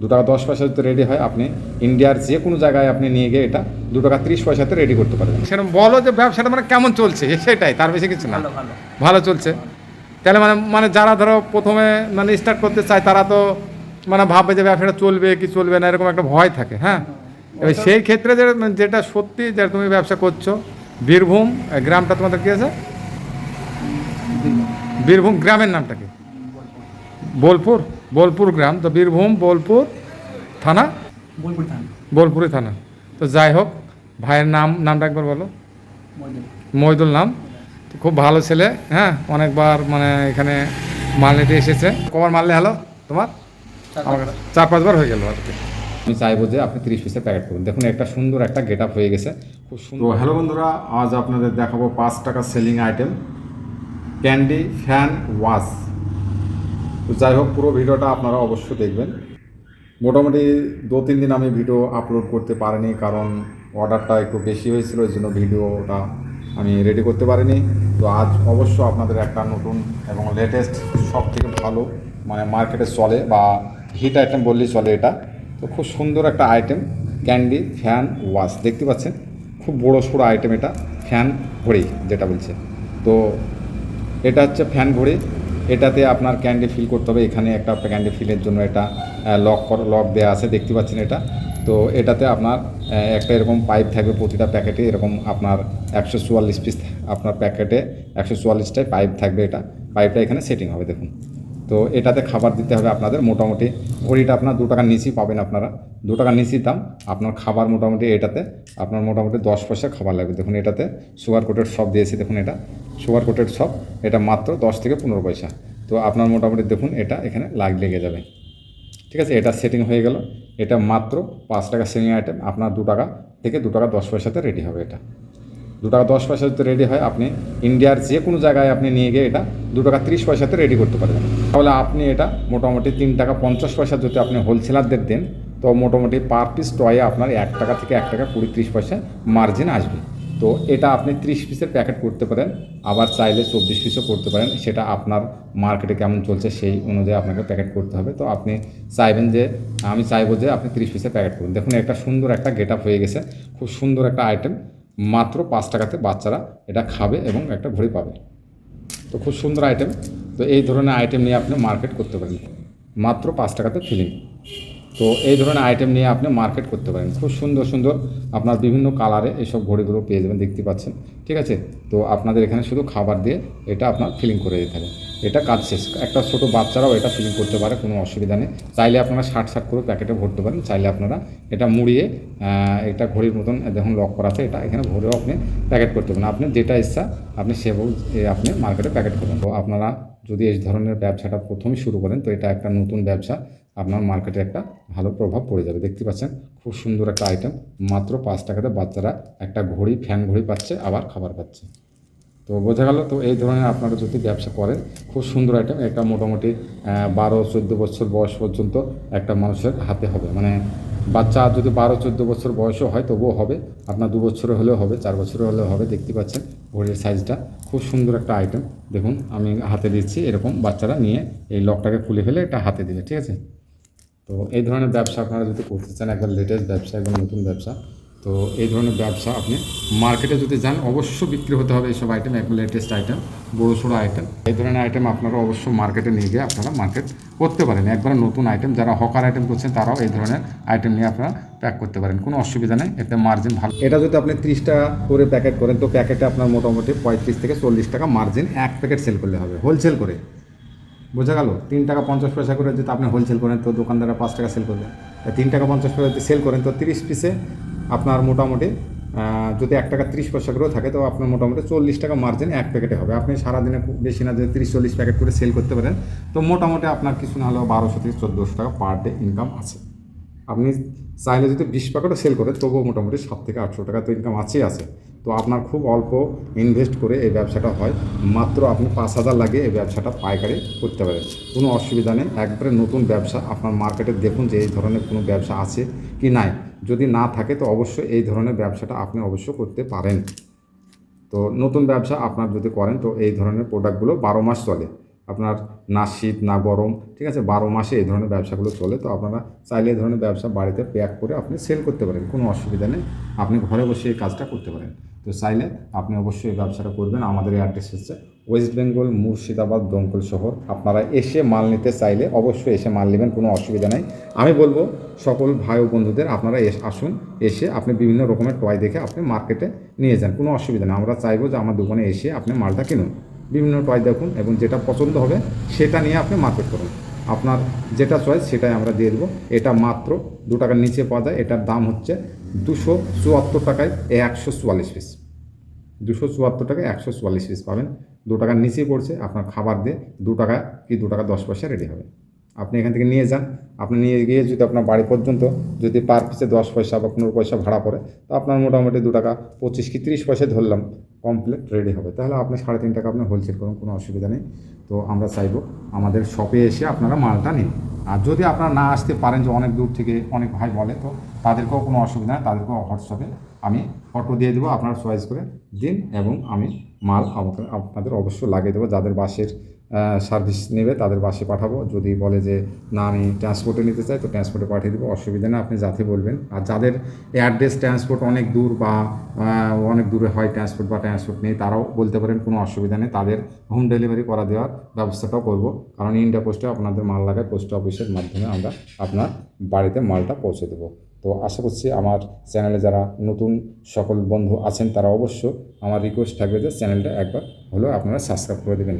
দু টাকা দশ পয়সা যদি রেডি হয় আপনি ইন্ডিয়ার যে কোনো জায়গায় আপনি নিয়ে গিয়ে এটা দু টাকা ত্রিশ পয়সাতে রেডি করতে পারবেন। সেরকম বলো যে ব্যবসাটা মানে কেমন চলছে সেটাই তার বেশি কিছু না। ভালো ভালো। ভালো চলছে। তাহলে মানে মানে যারা ধরো প্রথমে মানে স্টার্ট করতে চায় তারা তো মানে ভাববে যে ব্যবসাটা চলবে কি চলবে না এরকম একটা ভয় থাকে হ্যাঁ? এবার সেই ক্ষেত্রে যে যেটা সত্যি যে তুমি ব্যবসা করছ বীরভূম গ্রামটা তোমাদের কি আছে? বীরভূম গ্রামের নামটা কি? বোলপুর? বোলপুর গ্রাম তো বীরভূম বোলপুর থানা? বোলপুর থানা। বোলপুরে থানা। তো যাই হোক ভাইয়ের নাম নামটা একবার বলো। মহিদুল নাম। তো খুব ভালো ছেলে হ্যাঁ? অনেকবার মানে এখানে মাল নিতে এসেছে। কবার মারলে হ্যালো? তোমার? আমার চার পাঁচবার হয়ে গেল আর কি আমি চাইব যে আপনি তিরিশ পিসের প্যাকেট করুন। দেখুন একটা সুন্দর একটা গেট আপ হয়ে গেছে। খুব সুন্দর। তো হ্যালো বন্ধুরা আজ আপনাদের দেখাবো পাঁচ টাকা selling item candy fan wash তো যাই হোক, পুরো ভিডিওটা আপনারা অবশ্যই দেখবেন। মোটামুটি দু তিন দিন আমি ভিডিও আপলোড করতে পারিনি, কারণ অর্ডারটা একটু বেশি হয়েছিল ওই জন্য ভিডিওটা আমি রেডি করতে পারিনি। তো আজ অবশ্য আপনাদের একটা নতুন এবং লেটেস্ট সব থেকে ভালো মানে মার্কেটে চলে বা হিট আইটেম বললেই চলে এটা। তো খুব সুন্দর একটা আইটেম ক্যান্ডি ফ্যান ওয়াশ দেখতে পাচ্ছেন? খুব বড় সড়ো আইটেম এটা ফ্যান ঘড়ি যেটা বলছে। তো এটা হচ্ছে ফ্যান ঘড়ি। এটাতে আপনার ক্যান্ডি ফিল করতে হবে। এখানে একটা ক্যান্ডি ফিলের জন্য এটা লক লক দেওয়া আছে, দেখতে পাচ্ছেন এটা। তো এটাতে আপনার একটা এরকম পাইপ থাকবে প্রতিটা প্যাকেটে এরকম আপনার একশো চুয়াল্লিশ পিস আপনার প্যাকেটে একশো চুয়াল্লিশটাই পাইপ থাকবে এটা। পাইপটা এখানে সেটিং হবে, দেখুন। তো এটাতে খাবার দিতে হবে আপনাদের মোটামুটি। ঘড়িটা আপনার দু টাকার নিচেই পাবেন আপনারা। দু টাকার নিচেই দাম। আপনার খাবার মোটামুটি এটাতে, আপনার মোটামুটি দশ পয়সা খাবার লাগবে। দেখুন এটাতে সুগার কোটেড সব দিয়েছি, দেখুন এটা। সুগার কোটেড সব, এটা মাত্র দশ থেকে পনেরো পয়সা। তো আপনার মোটামুটি দেখুন, এটা এখানে লাগ লেগে যাবে। ঠিক আছে, এটা সেটিং হয়ে গেল। এটা মাত্র পাঁচ টাকা সেলিং আইটেম আপনার দু টাকা থেকে দু টাকা দশ পয়সাতে রেডি হবে এটা। দু টাকা দশ পয়সা যদি রেডি হয়, আপনি ইন্ডিয়ার যে কোনো জায়গায় আপনি নিয়ে গিয়ে এটা দু টাকা তিরিশ পয়সাতে রেডি করতে পারবেন। তাহলে আপনি এটা মোটামুটি তিন টাকা পঞ্চাশ পয়সা যদি আপনি হোলসেলারদের দেন, তো মোটামুটি পার পিস টয়ে আপনার এক টাকা থেকে এক টাকা কুড়ি ত্রিশ পয়সা মার্জিন আসবে। তো এটা আপনি ত্রিশ পিসের প্যাকেট করতে পারেন, আবার চাইলে চব্বিশ পিসও করতে পারেন, সেটা আপনার মার্কেটে কেমন চলছে সেই অনুযায়ী আপনাকে প্যাকেট করতে হবে। তো আপনি চাইবেন যে, আমি চাইব যে আপনি ত্রিশ পিসের প্যাকেট করুন। দেখুন একটা সুন্দর একটা গেট আপ হয়ে গেছে, খুব সুন্দর একটা আইটেম মাত্র পাঁচ টাকাতে বাচ্চারা এটা খাবে এবং একটা ঘড়ি পাবে। তো খুব সুন্দর আইটেম তো এই ধরনের আইটেম নিয়ে আপনি মার্কেট করতে পারেন। মাত্র পাঁচ টাকাতে ফিলিং তো এই ধরনের আইটেম নিয়ে আপনি মার্কেট করতে পারেন। খুব সুন্দর সুন্দর আপনার বিভিন্ন কালারে এইসব ঘড়িগুলো পেয়ে যাবেন, দেখতে পাচ্ছেন। ঠিক আছে? তো আপনাদের এখানে শুধু খাবার দিয়ে এটা আপনার ফিলিং করে দিতে হবে। এটা কাজ শেষ। একটা ছোটো বাচ্চারাও এটা ফিলিং করতে পারে, কোনো অসুবিধা নেই। চাইলে আপনারা ষাট ষাট করে প্যাকেটে ভরতে পারেন। চাইলে আপনারা এটা মুড়িয়ে এটা ঘড়ির মতন দেখুন লক করা আছে, এটা এখানে ভরেও আপনি প্যাকেট করতে পারেন। আপনি যেটা ইচ্ছা, আপনি সেভাবে আপনি মার্কেটে প্যাকেট করবেন। তো আপনারা যদি এই ধরনের ব্যবসাটা প্রথমেই শুরু করেন, তো এটা একটা নতুন ব্যবসা। আপনার মার্কেটে একটা ভালো প্রভাব পড়ে যাবে। দেখতে পাচ্ছেন, খুব সুন্দর একটা আইটেম মাত্র পাঁচ টাকাতে বাচ্চারা একটা ঘড়ি ফ্যান ঘড়ি পাচ্ছে, আবার খাবার পাচ্ছে। তো বোঝা গেল, তো এই ধরনের আপনারা যদি ব্যবসা করেন, খুব সুন্দর আইটেম এটা মোটামুটি বারো, চোদ্দ বছর বয়স পর্যন্ত একটা মানুষের হাতে হবে। মানে বাচ্চা যদি বারো, চোদ্দ বছর বয়সও হয়, তবুও হবে। আপনার দু বছর হলেও হবে, চার বছর হলেও হবে। দেখতে পাচ্ছেন, ঘড়ির সাইজটা খুব সুন্দর একটা আইটেম দেখুন, আমি হাতে দিচ্ছি, এরকম বাচ্চারা নিয়ে এই লকটাকে খুলে ফেলে এটা হাতে দিবে, ঠিক আছে? তো এই ধরনের ব্যবসা আপনারা যদি করতে চান, একবার লেটেস্ট ব্যবসা একবার নতুন ব্যবসা, তো এই ধরনের ব্যবসা আপনি মার্কেটে যদি যান অবশ্যই বিক্রি হতে হবে এইসব আইটেম একবার লেটেস্ট আইটেম বড়ো সড়ো আইটেম এই ধরনের আইটেম আপনারা অবশ্যই মার্কেটে নিয়ে গিয়ে আপনারা মার্কেট করতে পারেন। একবার নতুন আইটেম যারা হকার আইটেম করছেন, তারাও এই ধরনের আইটেম নিয়ে আপনারা প্যাক করতে পারেন। কোনো অসুবিধা নেই, এতে মার্জিন ভালো। এটা যদি আপনি ত্রিশ টাকা করে প্যাকেট করেন, তো প্যাকেটে আপনার মোটামুটি পঁয়ত্রিশ থেকে চল্লিশ টাকা মার্জিন এক প্যাকেট সেল করলে হবে হোলসেল করে। বোঝা গেল? তিন টাকা পঞ্চাশ পয়সা করে যদি আপনি হোলসেল করেন, তো দোকানদাররা পাঁচ টাকা সেল করবে। তা তিন টাকা পঞ্চাশ পয়সা যদি সেল করেন, তো তিরিশ পিসে আপনার মোটামুটি যদি এক টাকা তিরিশ পয়সা করেও থাকে, তো আপনার মোটামুটি চল্লিশ টাকা মার্জিন এক প্যাকেটে হবে। আপনি সারাদিনে বেশি না যদি তিরিশ চল্লিশ প্যাকেট করে সেল করতে পারেন, তো মোটামুটি আপনার কিছু না হলেও বারোশো থেকে চোদ্দোশো টাকা পার ডে ইনকাম আছে। আপনি চাইলে যদি বিশ প্যাকেটও সেল করেন, তবুও মোটামুটি সাত থেকে আটশো টাকা তো ইনকাম আছেই আছে। তো আপনার খুব অল্প ইনভেস্ট করে এই ব্যবসাটা হয়। মাত্র আপনি পাঁচ হাজার লাগে এই ব্যবসাটা পাইকারি করতে পারেন। কোনো অসুবিধা নেই। একবারে নতুন ব্যবসা। আপনার মার্কেটে দেখুন যে এই ধরনের কোনো ব্যবসা আছে কি নাই। যদি না থাকে তো অবশ্যই এই ধরনের ব্যবসাটা আপনি অবশ্য করতে পারেন। তো নতুন ব্যবসা আপনার যদি করেন তো এই ধরনের প্রোডাক্টগুলো বারো মাস চলে। আপনার না শীত, না গরম, ঠিক আছে? বারো মাসে এই ধরনের ব্যবসাগুলো চলে, তো আপনারা চাইলে এই ধরনের ব্যবসা বাড়িতে প্যাক করে আপনি সেল করতে পারেন, কোনো অসুবিধা নেই। আপনি ঘরে বসে এই কাজটা করতে পারেন। তো চাইলে আপনি অবশ্যই এই ব্যবসাটা করবেন। আমাদের এই অ্যাড্রেস হচ্ছে ওয়েস্ট বেঙ্গল মুর্শিদাবাদ, দমকল শহর। আপনারা এসে মাল নিতে চাইলে অবশ্যই এসে মাল নেবেন, কোনো অসুবিধা নেই। আমি বলব, সকল ভাই ও বন্ধুদের আপনারা এস, আসুন, এসে আপনি বিভিন্ন রকমের টয় দেখে আপনি মার্কেটে নিয়ে যান, কোনো অসুবিধা নেই। আমরা চাইব যে আমার দোকানে এসে আপনি মালটা কিনুন। বিভিন্ন টয় দেখুন এবং যেটা পছন্দ হবে সেটা নিয়ে আপনি মার্কেট করুন। আপনার যেটা চয়েস সেটাই আমরা দিয়ে দেবো। এটা মাত্র দু টাকার নিচে পাওয়া যায়। এটার দাম হচ্ছে দুশো চুয়াত্তর টাকায় একশো চুয়াল্লিশ পিস দুশো চুয়াত্তর টাকায় একশো চুয়াল্লিশ পিস পাবেন। দু টাকার নিচে পড়ছে। আপনার খাবার দিয়ে দু টাকা কি দু টাকা দশ পয়সা রেডি হবে। আপনি এখান থেকে নিয়ে যান। আপনি নিয়ে গিয়ে যদি আপনার বাড়ি পর্যন্ত যদি পার পিসে দশ পয়সা বা পনেরো পয়সা ভাড়া পড়ে, তো আপনার মোটামুটি দু টাকা পঁচিশ কি তিরিশ পয়সা ধরলাম কমপ্লিট রেডি হবে। তাহলে আপনি সাড়ে তিন টাকা আপনি হোলসেল করুন, কোনো অসুবিধা নেই। তো আমরা চাইব আমাদের শপে এসে আপনারা মালটা নিন। আর যদি আপনারা না আসতে পারেন যে অনেক দূর থেকে অনেক ভাই বলে, তো তাদেরকেও কোনো অসুবিধা নেই, তাদেরকেও হোয়াটসঅ্যাপে আমি ফটো দিয়ে দেবো, আপনারা চয়েস করে দিন এবং আমি মাল আপনাদের অবশ্যই লাগিয়ে দেবো। যাদের বাসের সার্ভিস নেবে, তাদের বাসে পাঠাবো। যদি বলে যে, না, আমি ট্রান্সপোর্টে নিতে চাই, তো ট্রান্সপোর্টে পাঠিয়ে দেবো। অসুবিধা নেই আপনি যাতে বলবেন। আর যাদের অ্যাড্রেস ট্রান্সপোর্ট অনেক দূর বা অনেক দূরে হয় ট্রান্সপোর্ট বা ট্রান্সপোর্ট নেই, তারাও বলতে পারেন কোনো অসুবিধা নেই। তাদের হোম ডেলিভারি করা দেওয়ার ব্যবস্থাটাও করব। কারণ ইন্ডিয়া পোস্টে আপনাদের মাল লাগায় পোস্ট অফিসের মাধ্যমে আমরা আপনার বাড়িতে মালটা পৌঁছে দেবো। তো আশা করছি আমার চ্যানেলে যারা নতুন সকল বন্ধু আছেন, তারা অবশ্য আমার রিকোয়েস্ট থাকবে যে, চ্যানেলটা একবার হলেও আপনারা সাবস্ক্রাইব করে দেবেন।